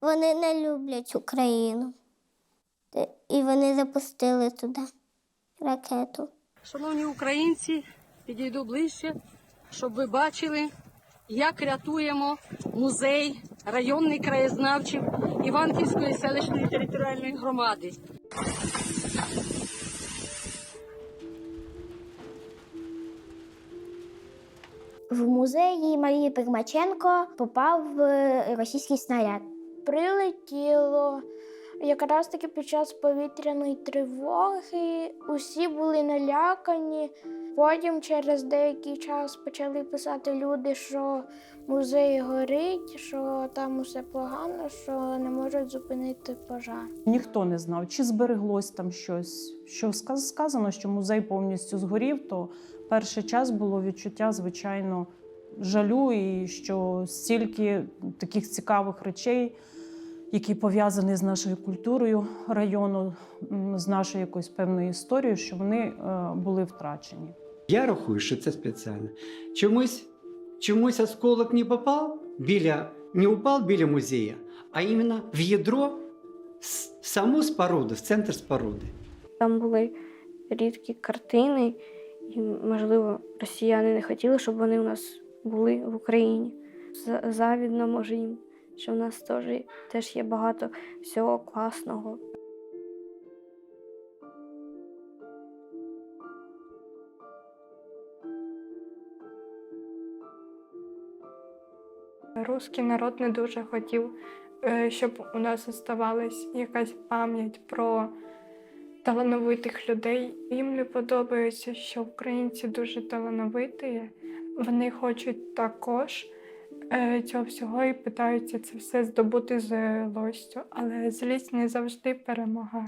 Вони не люблять Україну. І вони запустили туди ракету. Шановні українці, підійду ближче, щоб ви бачили, як рятуємо музей районний краєзнавчий Іванківської селищної територіальної громади. В музеї Марії Примаченко попав е, російський снаряд. Прилетіло якраз таки під час повітряної тривоги. Усі були налякані. Потім через деякий час почали писати люди, що музей горить, що там усе погано, що не можуть зупинити пожар. Ніхто не знав, чи збереглось там щось. Що сказано, що музей повністю згорів, то перший час було відчуття, звичайно, жалю, і що стільки таких цікавих речей, які пов'язані з нашою культурою району, з нашою якоюсь певною історією, що вони е, були втрачені. Я рахую, що це спеціально. Чомусь, чомусь осколок не попав біля, не упав біля музею, а іменно в ядро, в саму споруду, в центр споруди. Там були рідкі картини, і, можливо, росіяни не хотіли, щоб вони у нас були в Україні. Завідно, може їм, що в нас теж, теж є багато всього класного. Руський народ не дуже хотів, е, щоб у нас оставалась якась пам'ять про талановитих людей. Їм не подобається, що українці дуже талановиті. Вони хочуть також цього всього і питаються це все здобути злостю, але злість не завжди перемагає.